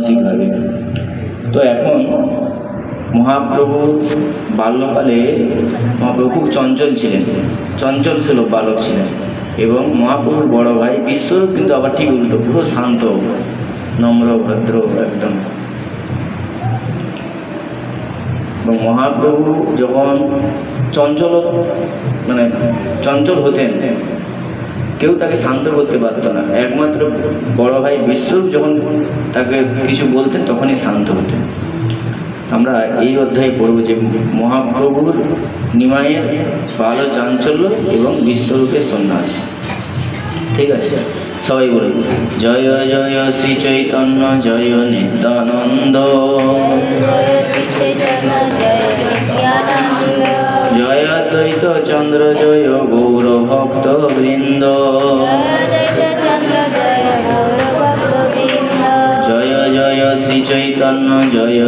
মানসিকভাবে। তো এখন মহাপ্রভু বাল্যকালে মহাপ্রভু খুব চঞ্চল ছিলেন। চঞ্চল ছিল বালক ছিলেন এবং মহাপ্রভুর বড় ভাই বিশ্বরূপ কিন্তু আবার ঠিক উল্টো, পুরো শান্ত, নম্র, ভদ্র একদম। এবং মহাপ্রভু যখন চঞ্চল মানে চঞ্চল হতেন কেউ তাকে শান্ত করতে পারতো না। একমাত্র বড় ভাই বিশ্বরূপ যখন তাকে কিছু বলতেন, তখনই শান্ত হতেন। আমরা এই অধ্যায়ে পড়ব যে মহাপ্রভুর নিমায়ের ভালো চাঞ্চল্য এবং বিশ্বরূপের সন্ন্যাস। ঠিক আছে? সবাই বলুন, জয় জয় শ্রী চৈতন্য, জয় নিত্যানন্দ। জয় দ্বৈত চন্দ্র জয় গৌর ভক্ত শ্রী চৈতন্য জয়